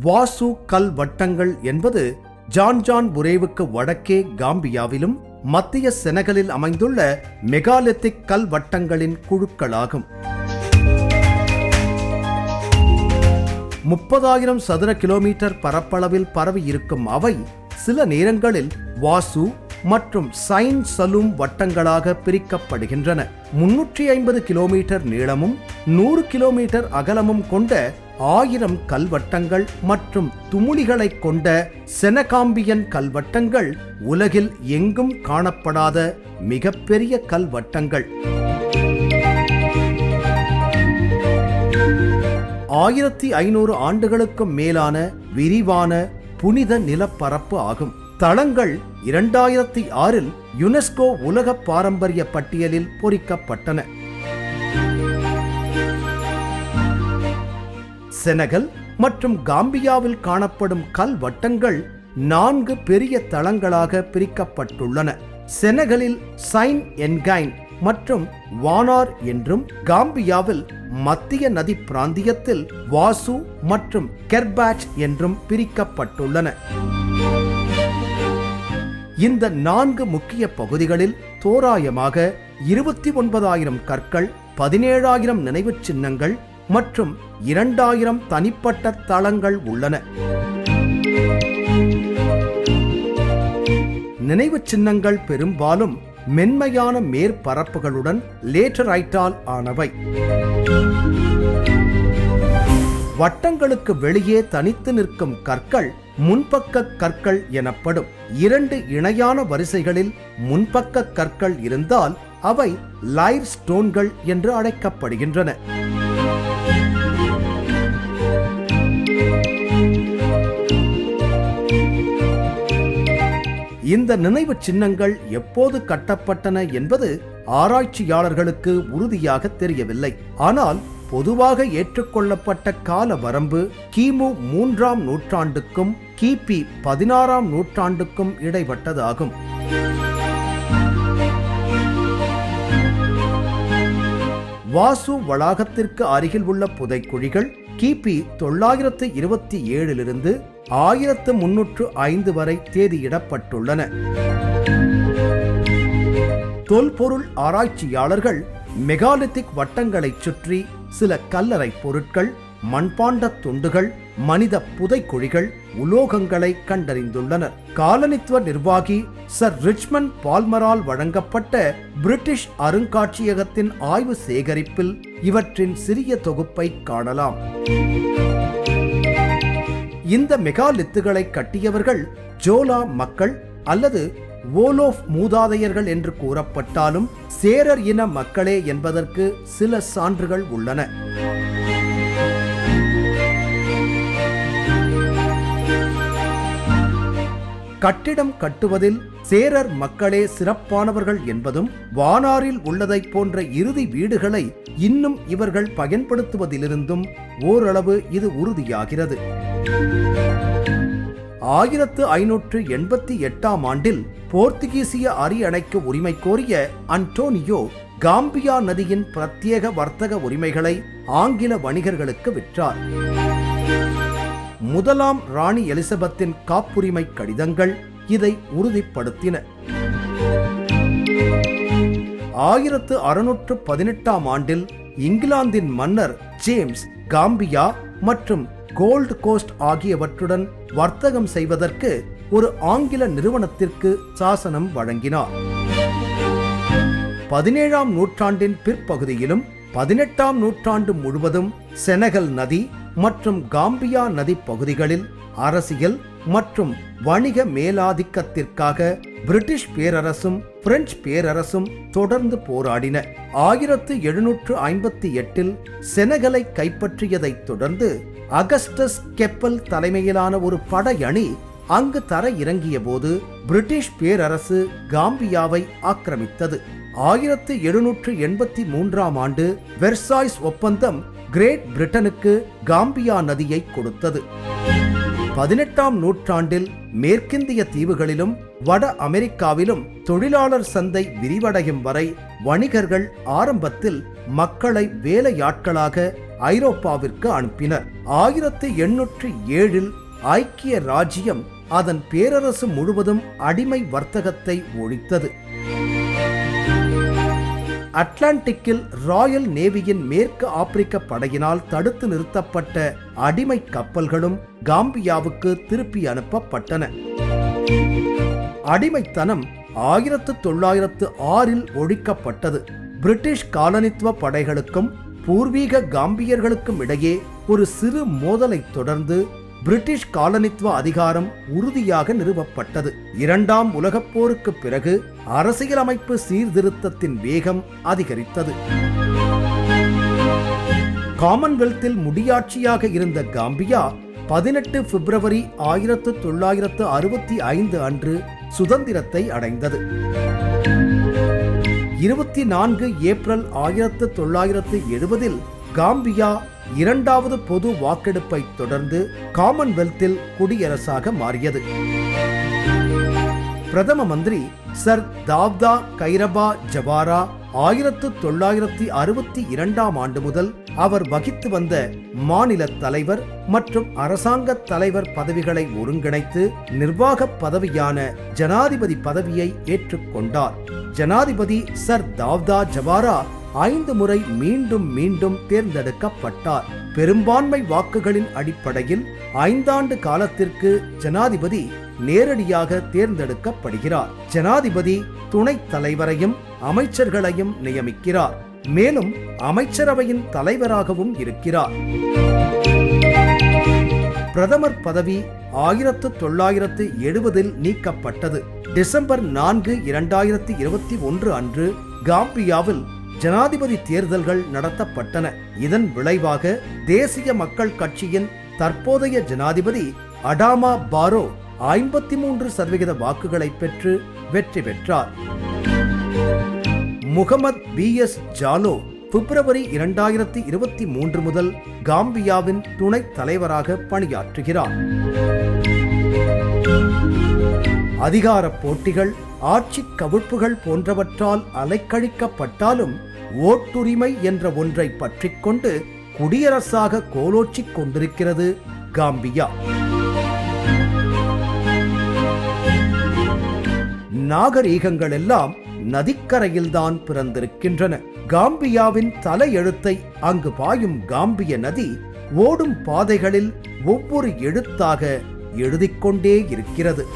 வாசு கல் வட்டங்கள் என்பது ஜான் ஜான் புரேவுக்கு வடக்கே காம்பியாவிலும் மத்திய செனகலில் அமைந்துள்ள மெகாலித்திக் கல் வட்டங்களின் குழுக்களாகும். முப்பதாயிரம் சதுர கிலோமீட்டர் பரப்பளவில் பரவி இருக்கும் அவை சில நேரங்களில் வாசு மற்றும் சைன் சலூம் வட்டங்களாக பிரிக்கப்படுகின்றன. முன்னூற்றி ஐம்பது கிலோமீட்டர் நீளமும் நூறு கிலோமீட்டர் அகலமும் கொண்ட ஆயிரம் கல்வட்டங்கள் மற்றும் துமுனிகளைக் கொண்ட செனகாம்பியன் கல்வட்டங்கள் உலகில் எங்கும் காணப்படாத மிகப்பெரிய கல்வட்டங்கள். ஆயிரத்தி ஐநூறு ஆண்டுகளுக்கும் மேலான விரிவான புனித நிலப்பரப்பு ஆகும். தளங்கள் இரண்டாயிரத்தி ஆறில் யுனெஸ்கோ உலக பாரம்பரிய பட்டியலில் பொறிக்கப்பட்டன. செனகல் மற்றும் காம்பியாவில் காணப்படும் கல் வட்டங்கள் நான்கு பெரிய தளங்களாக பிரிக்கப்பட்டுள்ளன. செனகலில் சைன் என்கைன் மற்றும் வானார் என்றும் காம்பியாவில் மத்திய நதி பிராந்தியத்தில் வாசு மற்றும் கெர்பாச் என்றும் பிரிக்கப்பட்டுள்ளன. இந்த நான்கு முக்கிய பகுதிகளில் தோராயமாக இருபத்தி ஒன்பதாயிரம் கற்கள் பதினேழாயிரம் நினைவுச் சின்னங்கள் மற்றும் இரண்டாயிரம் தனிப்பட்ட தளங்கள் உள்ளன. நினைவு சின்னங்கள் பெரும்பாலும் மென்மையான மேற்பரப்புகளுடன் லேட்டரைட்டால் ஆனவை. வட்டங்களுக்கு வெளியே தனித்து நிற்கும் கற்கள் முன்பக்க கற்கள் எனப்படும். இரண்டு இணையான வரிசைகளில் முன்பக்க கற்கள் இருந்தால் அவை லைவ் ஸ்டோன்கள் என்று அழைக்கப்படுகின்றன. இந்த நினைவு சின்னங்கள் எப்போது கட்டப்பட்டன என்பது ஆராய்ச்சியாளர்களுக்கு உறுதியாக தெரியவில்லை. ஆனால் பொதுவாக ஏற்றுக்கொள்ளப்பட்ட கால வரம்பு கிமு மூன்றாம் நூற்றாண்டுக்கும் கிபி பதினாறாம் நூற்றாண்டுக்கும் இடைப்பட்டதாகும். வாசு வளாகத்திற்கு அருகில் உள்ள புதைக்குழிகள் கிபி தொள்ளாயிரத்து இருபத்தி ஏழிலிருந்து ஆயிரத்து முன்னூற்று ஐந்து வரை தேதியிடப்பட்டுள்ளன. தொல்பொருள் ஆராய்ச்சியாளர்கள் மெகாலித்திக் வட்டங்களைச் சுற்றி சில கல்லறை பொருட்கள் மண்பாண்ட துண்டுகள் மனித புதைக்குழிகள் உலோகங்களை கண்டறிந்துள்ளனர் காலனித்துவ நிர்வாகி சர் ரிச்மண்ட் பால்மரால் வழங்கப்பட்ட பிரிட்டிஷ் அருங்காட்சியகத்தின் ஆய்வு சேகரிப்பில் இவற்றின் சிறிய தொகுப்பை காணலாம். இந்த மெகாலித்துகளை கட்டியவர்கள் ஜோலா மக்கள் அல்லது ஓலோஃப் மூதாதையர்கள் என்று கூறப்பட்டாலும் சேரர் இன மக்களே என்பதற்கு சில சான்றுகள் உள்ளன. கட்டிடம் கட்டுவதில் சேரர் மக்களே சிறப்பானவர்கள் என்பதும் வானாரில் உள்ளதைப் போன்ற இறுதி வீடுகளை இன்னும் இவர்கள் பயன்படுத்துவதிலிருந்தும் ஓரளவு இது உறுதியாகிறது. ஆயிரத்து ஐநூற்று எண்பத்தி எட்டாம் ஆண்டில் போர்த்துகீசிய அரியணைக்கு உரிமை கோரிய அன்டோனியோ காம்பியா நதியின் பிரத்யேக வர்த்தக உரிமைகளை ஆங்கில வணிகர்களுக்கு விற்றார். முதலாம் ராணி எலிசபெத்தின் காப்புரிமை கடிதங்கள் இதை உறுதிப்படுத்தின. ஆயிரத்து அறுநூற்று பதினெட்டாம் ஆண்டில் இங்கிலாந்தின் மன்னர் ஜேம்ஸ் காம்பியா மற்றும் கோல்டு கோஸ்ட் ஆகியவற்றுடன் வர்த்தகம் செய்வதற்கு ஒரு ஆங்கில நிறுவனத்திற்கு சாசனம் வழங்கினார். பதினேழாம் நூற்றாண்டின் பிற்பகுதியிலும் பதினெட்டாம் நூற்றாண்டு முழுவதும் செனகல் நதி மற்றும் காம்பியா நதி பகுதிகளில் அரசியல் மற்றும் வணிக மேலாதிக்கத்திற்காக பிரிட்டிஷ் பேரரசும் பிரெஞ்சு பேரரசும் தொடர்ந்து போராடின. ஆயிரத்து எழுநூற்று ஐம்பத்தி எட்டில் செனகலை கைப்பற்றியதைத் தொடர்ந்து அகஸ்டஸ் கெப்பல் தலைமையிலான ஒரு படையணி அங்கு தர இறங்கிய போது பிரிட்டிஷ் பேரரசு காம்பியாவை ஆக்கிரமித்தது. ஆயிரத்து எழுநூற்று எண்பத்தி மூன்றாம் ஆண்டு வெர்சாய்ஸ் ஒப்பந்தம் கிரேட் பிரிட்டனுக்கு காம்பியா நதியை கொடுத்தது. பதினெட்டாம் நூற்றாண்டில் மேற்கிந்திய தீவுகளிலும் வட அமெரிக்காவிலும் தொழிலாளர் சந்தை விரிவடையும் வரை வணிகர்கள் ஆரம்பத்தில் மக்களை வேலையாட்களாக ஐரோப்பாவிற்கு அனுப்பினர். ஆயிரத்தி எண்ணூற்றி ஏழில் ஐக்கிய ராஜ்யம் அதன் பேரரசு முழுவதும் அடிமை வர்த்தகத்தை ஒழித்தது. அட்லாண்டிக்கில் ராயல் நேவியின் மேற்கு ஆப்பிரிக்க படையினால் தடுத்து நிறுத்தப்பட்ட அடிமை கப்பல்களும் காம்பியாவுக்கு திருப்பி அனுப்பப்பட்டன. அடிமைத்தனம் ஆயிரத்து தொள்ளாயிரத்து ஆறில் ஒழிக்கப்பட்டது. பிரிட்டிஷ் காலனித்துவ படைகளுக்கும் பூர்வீக காம்பியர்களுக்கும் இடையே ஒரு சிறு மோதலை தொடர்ந்து பிரிட்டிஷ் காலனித்துவ அதிகாரம் உறுதியாக நிறுவப்பட்டது. இரண்டாம் உலகப் போருக்கு பிறகு அரசியலமைப்பு சீர்திருத்தத்தின் வேகம் அதிகரித்தது. காமன்வெல்த்தில் முடியாட்சியாக இருந்த காம்பியா பதினெட்டு பிப்ரவரி ஆயிரத்து தொள்ளாயிரத்து அறுபத்தி ஐந்து அன்று சுதந்திரத்தை அடைந்தது. இருபத்தி நான்கு ஏப்ரல் ஆயிரத்து தொள்ளாயிரத்து எழுபதில் காம்பியா இரண்டாவது பொது வாக்கெடுப்பை தொடர்ந்து காமன்வெல்த்தில் குடியரசாக மாறியது. பிரதம மந்திரி சர் தாவ்தா கைரபா ஜவாரா ஆயிரத்து தொள்ளாயிரத்தி அறுபத்தி இரண்டாம் ஆண்டு முதல் அவர் வகித்து வந்த மாநில தலைவர் மற்றும் அரசாங்க தலைவர் பதவிகளை ஒருங்கிணைத்து நிர்வாக பதவியான ஜனாதிபதி பதவியை ஏற்றுக்கொண்டார். ஜனாதிபதி சர் தாவ்தா ஜவாரா ஐந்து முறை மீண்டும் மீண்டும் தேர்ந்தெடுக்கப்பட்டார். பெரும்பான்மை வாக்குகளின் அடிப்படையில் ஐந்தாண்டு காலத்திற்கு ஜனாதிபதி நேரடியாக தேர்ந்தெடுக்கப்படுகிறார். ஜனாதிபதி துணைத் தலைவரையும் அமைச்சர்களையும் நியமிக்கிறார். மேலும் அமைச்சரவையின் தலைவராகவும் இருக்கிறார். பிரதமர் பதவி ஆயிரத்து தொள்ளாயிரத்து எழுபதில் நீக்கப்பட்டது. டிசம்பர் நான்கு இரண்டாயிரத்தி இருபத்தி ஒன்று அன்று காம்பியாவில் ஜனாதிபதி தேர்தல்கள் நடத்தப்பட்டன. இதன் விளைவாக தேசிய மக்கள் கட்சியின் தற்போதைய ஜனாதிபதி அடாமா பாரோ ஐம்பத்தி மூன்று சதவிகித வாக்குகளை பெற்று வெற்றி பெற்றார். முகமது பி எஸ் ஜாலோ பிப்ரவரி இரண்டாயிரத்தி இருபத்தி மூன்று முதல் காம்பியாவின் துணைத் தலைவராக பணியாற்றுகிறார். அதிகார போட்டிகள் ஆட்சி கவிழ்ப்புகள் போன்றவற்றால் அலைக்கழிக்கப்பட்டாலும் ஓட்டுரிமை என்ற ஒன்றை பற்றிக்கொண்டு குடியரசாக கோலோச்சிக் கொண்டிருக்கிறது காம்பியா. நாகரீகங்கள் எல்லாம் நதிக்கரையில்தான் பிறந்திருக்கின்றன. காம்பியாவின் தலையெழுத்தை அங்கு பாயும் காம்பிய நதி ஓடும் பாதைகளில் ஒவ்வொரு எழுத்தாக எழுதிக்கொண்டே இருக்கிறது.